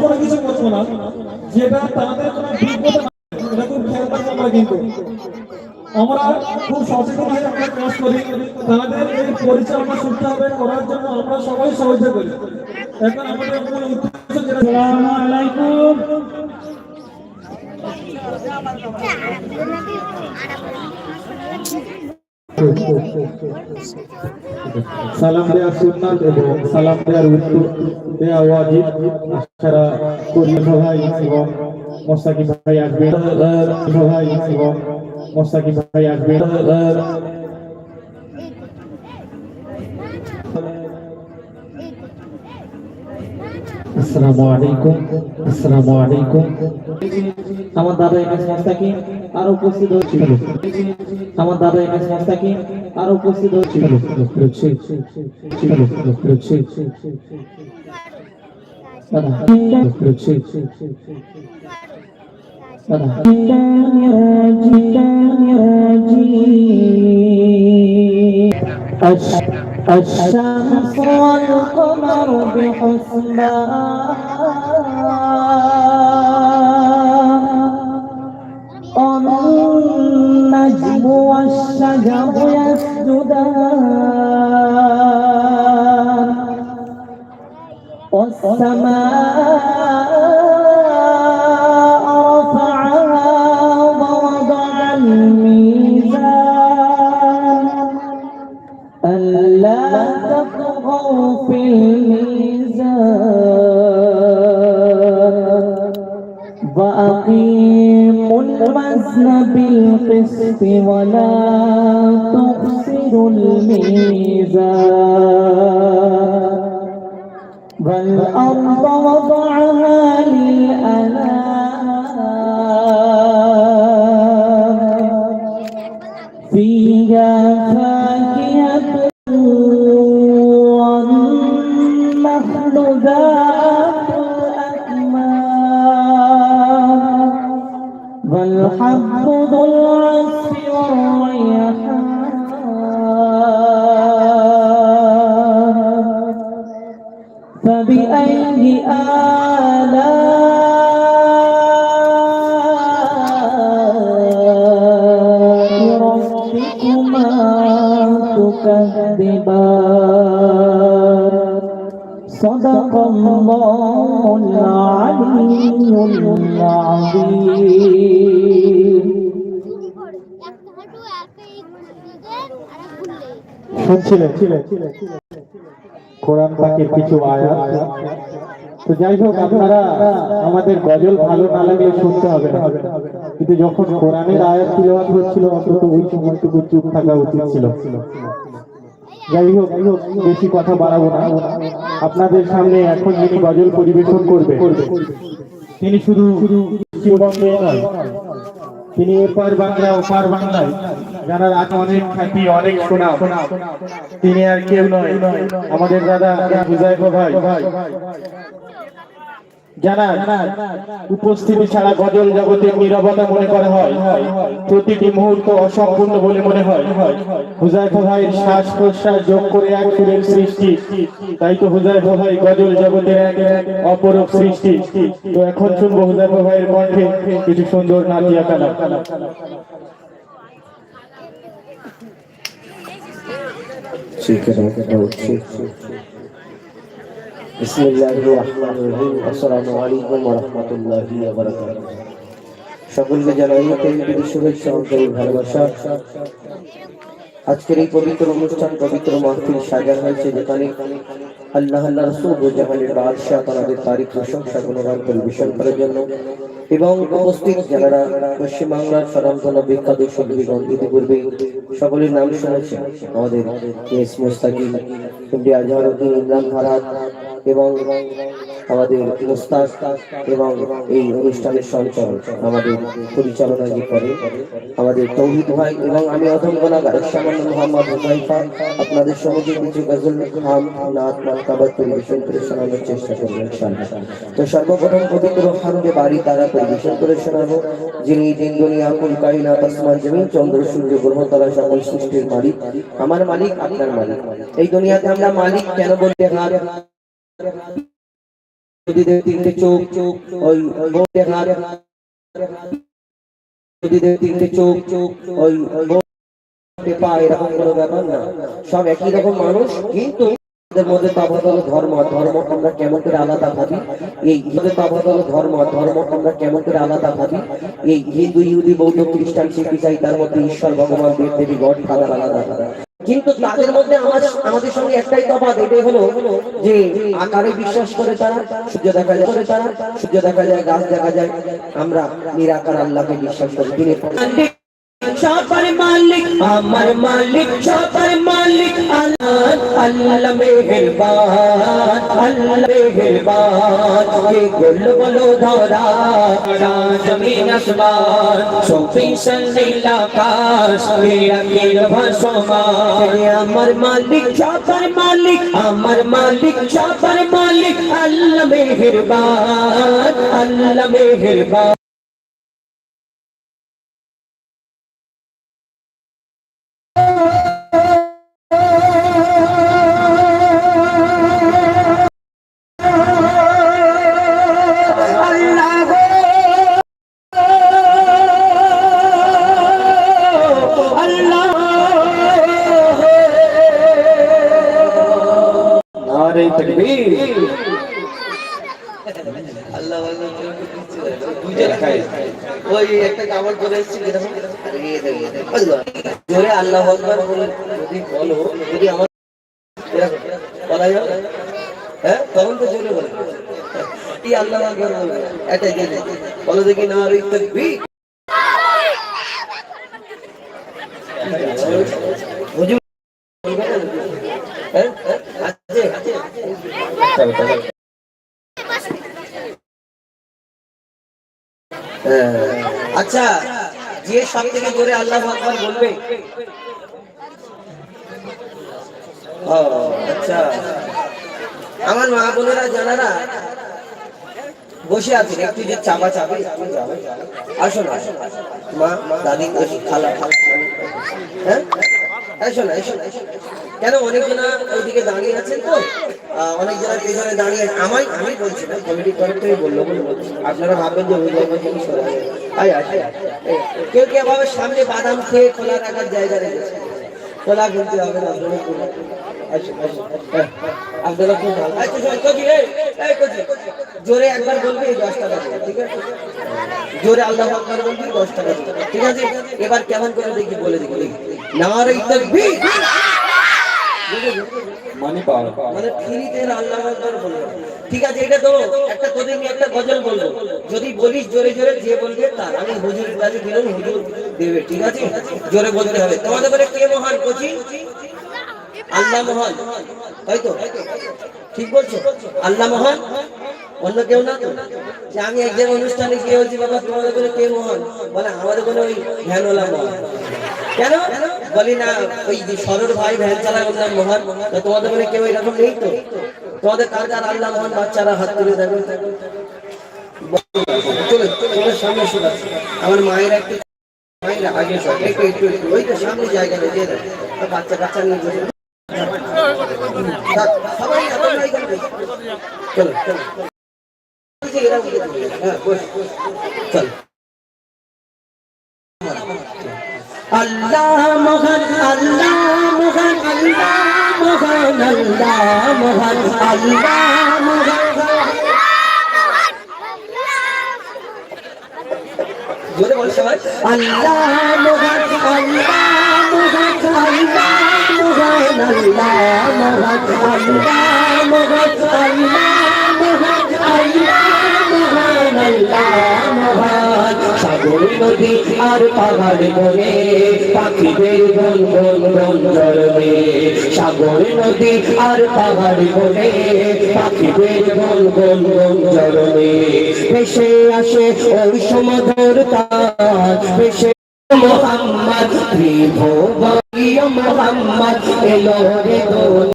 কোনো কিছু করছ না যেটা তাদের কোনো বিপদে এটা খেয়াল রাখব আমরা কিন্তু। আমরা খুব সচেতন হয়ে আমরা কাজ করি। তাদের এই পরিচালনা সুন্দরভাবে করার জন্য আমরা সবাই সহযোগিতা করি। এখন আমাদের মূল উদ্দেশ্য যেটা আসসালামু আলাইকুম সালাম দেওয়া সুন্নাত এবং সালাম দেওয়ার উত্তর দেওয়া ওয়াজিব সারা করি ভাই এবং মোস্তাকিম ভাই আসবে ভাই এবং মোস্তাকিম ভাই আসবে আসসালামু আলাইকুম আসসালামু আলাইকুম আমার দাদা এম এস মোস্তাকিম আর উপস্থিত হচ্ছিল আমার দাদা এম এস মোস্তাকিম আর উপস্থিত হচ্ছিল الشمس والقمر بحسبان النجم والشجر يسجدان والسماء الوزن بالقسط ولا تخسروا الميزان. والأرض وضعها للأنام فبأي آلاء ربكما تكذبان صدق الله العلي العظيم শুনছিলেন কোরআন পাকের কিছু আয়াত। তো যাই হোক, আপনারা আমাদের গজল ভালো না লাগলে শুনতে হবে না। কিন্তু যখন কোরআনের আয়াত তিলাওয়াত হচ্ছিল, অন্তত ওই সময়টুকু চুপ থাকা উচিত ছিল। যাই হোক, বেশি কথা বাড়াবো না। আপনাদের সামনে এখন যিনি গজল পরিবেশন করবে তিনি শুধু নয়, তিনি এপার বাংলা, ওপার বাংলায় যারা অনেক খ্যাতি, অনেক সুনাম, তিনি আর কেউ নয়, আমাদের দাদা হুজাইফা ভাই। যারা উপস্থিতি ছাড়া গজল জগতে নিরবতা মনে করা হয়, প্রতিটি মুহূর্ত অসম্পূর্ণ বলে মনে হয়। হুজাইফা ভাইয়ের শ্বাস প্রশ্বাস যোগ করে এক সুরের সৃষ্টি। তাই তো হুজাইফা ভাই গজল জগতের এক অপরূপ সৃষ্টি। তো এখন শুনব হুজাইফা ভাইয়ের কণ্ঠে কিছু সুন্দর নাচিয়া কালা بسم الله الرحمن الرحيم السلام عليكم ورحمة الله وبركاته সকলকে জানাই প্রেমপ্রীতি শুভেচ্ছা অন্তরের ভালোবাসা আজকের এই পবিত্র অনুষ্ঠান, পবিত্র মাহফিল সাজানো হয়েছে, যেখানে আল্লাহ আল্লাহ রসুল জাহানের বাদশাহ তাদের তারিখ প্রশংসা, গুণগান, পরিবেশন করার জন্য এবং উপস্থিত যারা পশ্চিমবাংলার স্বনামধন্য বিখ্যাত সঙ্গীগণ ইতিপূর্বে সকলের নাম শুনেছেন, আমাদের এস মুস্তাকিম আজহারুদ্দিন ইমরান ফারাদ এবং আমাদের মুস্তাক এবং এই অনুষ্ঠানের সঞ্চালন আমাদের পরিচালনা যে করে, আমাদের তৌহিদ ভাই এবং আমি অধম গোনাগার, সামান্য মোহাম্মদ হুজাইফা আপনাদের সমাজে কিছু গজল খাম নাত মাকাবাত পরিবেশন করে শোনানোর চেষ্টা করব ইনশাআল্লাহ। তো সর্বপ্রথম পবিত্র হামদে বাড়ি তারা পরিবেশন করে শোনাবো, যিনি দিন দুনিয়া কুল কাইনাত আসমান জমিন, চন্দ্র, সূর্য, গ্রহ তারা সকল সৃষ্টির মালিক। আমার মালিক আপনার মালিক। এই দুনিয়াতে আমরা মালিক কেন বলতে হাত নদীদের তিনটে চোখ চোখ নদীদের তিনটে চোখ চোখ ওই পা এরকম কোনো ব্যাপার না। সব একই রকম মানুষ, কিন্তু ধর্ম ধর্ম আমরা কেমন করে আলাদা ভাবি? এই তফাৎ হলো ধর্ম ধর্ম আমরা কেমন করে আলাদা ভাবি? এই হিন্দু, ইহুদি, বৌদ্ধ, খ্রিস্টান, শিখ, ইসাই, তার মধ্যে ঈশ্বর, ভগবান, দেব, দেবী, গড আলাদা আলাদা আলাদা। কিন্তু তাদের মধ্যে আমার আমাদের সঙ্গে একটাই তফাৎ, এটাই হলো যে আকারে বিশ্বাস করে তারা, সূর্য দেখা যায় করে তারা সূর্য দেখা যায়, গাছ দেখা যায়, আমরা নিরাকার আল্লাহকে বিশ্বাস করি। সবার মালিক, আমার মালিক, সবার মালিক, আল্লাহ আল্লাহ মেহেরবান আল্লাহ মেহেরবান। কে গোল বলো ধরা জমিন আসমান সফিসন নীল আকাশ, মেরা নীল ভাসমান। আমার মালিক, সবার মালিক, আমার মালিক, সবার মালিক, আল্লাহ মেহেরবান আল্লাহ মেহেরবান। নারে তাকবীর। আল্লাহ ওই একটা কাপড় ধরে এসেছি জোরে আল্লাহ আকবার বলে যদি বলো, যদি আমার বলা যাবে হ্যাঁ? তখন তো জোরে বলে। কি আল্লাহ আকবার বলবে? এটাই যে বলো দেখি না, আর তাকবীর। হুজুর বলবে না? আছে হ্যাঁ। আচ্ছা যে সব থেকে জোরে আল্লাহ আকবার বলবে? আচ্ছা। আমার মা বোনেরা জানারা বসে আছেন একটু যে চাপা চাপে আসুন আসুন মা দাদি খালা খালা। হ্যাঁ? এসো না এসো না, এসো না। কেন অনেকজনা ওইদিকে দাঁড়িয়ে আছেন তো? অনেকজনা পেছনে দাঁড়িয়ে আছে। আমায় আমি বলছি না। কমিটি কমিটি বলল বলে আপনারা ভাববেন যে ওই জায়গায় থেকে সরে আসে। আয় আসে কেউ কেউ ভাবে সামনে বাদাম খেয়ে খোলা রাখার জায়গা রেখেছে? খোলা কিনতে হবে না আপনারা খুব ভালো। আচ্ছা এই, এই জোরে একবার বলবি দশ টাকা ঠিক আছে? জোরে আল্লাহ আকবার বলবি দশ টাকা ঠিক আছে? এবার কেমন করে দেখি বলে দেখি। নারে তাকবীর মানে মানে ফ্রিতে আল্লাহ ঠিক আছে, এটা তো একটা তোদের একটা গজল বলব। যদি বলিস জোরে জোরে, যে বলবে তার। আমি হুজুর কাছে হুজুর দেবে, ঠিক আছে? জোরে বলতে হবে। তোমাদের করে কে মহান আল্লাহ মহান। তাই তো? ঠিক বলছো? আল্লাহ মহান? অন্য কেউ না তো? যে আমি একজন অনুষ্ঠানে গিয়ে বলছি, বাবা, তোমাদের করে কে মহান? বলে, আমাদের কোনো ওই ভ্যানওয়ালা মহান। কেন? বলি না, ওই সরর ভাই ভ্যান চালায় ওর মহান। তোমাদের বলে কেউ এরকম নেই তো? তোমাদের কার কার আল্লাহ মহান বাচ্চারা হাত তুলে দেখো চলে সামনে শুনে। আমার মায়ের একটু জায়গা বাচ্চা। চলো। হ্যাঁ চল। আল্লাহ মহান আল্লাহ মহান আল্লাহ মহান আল্লাহ মহান আল্লাহ মহান আল্লাহ ওই নদী আর পাহাড় মনে পাখিদের বন বন বন্দর সাগর নদী আর পাহাড় মনে পাখিদের বন বন বন্দর ভেসে আসে ওই সমুদ্র তার, ভেসে মোহাম্মদ ত্রিভুবনীয় ইয়ে মোহাম্মদ, এলো রে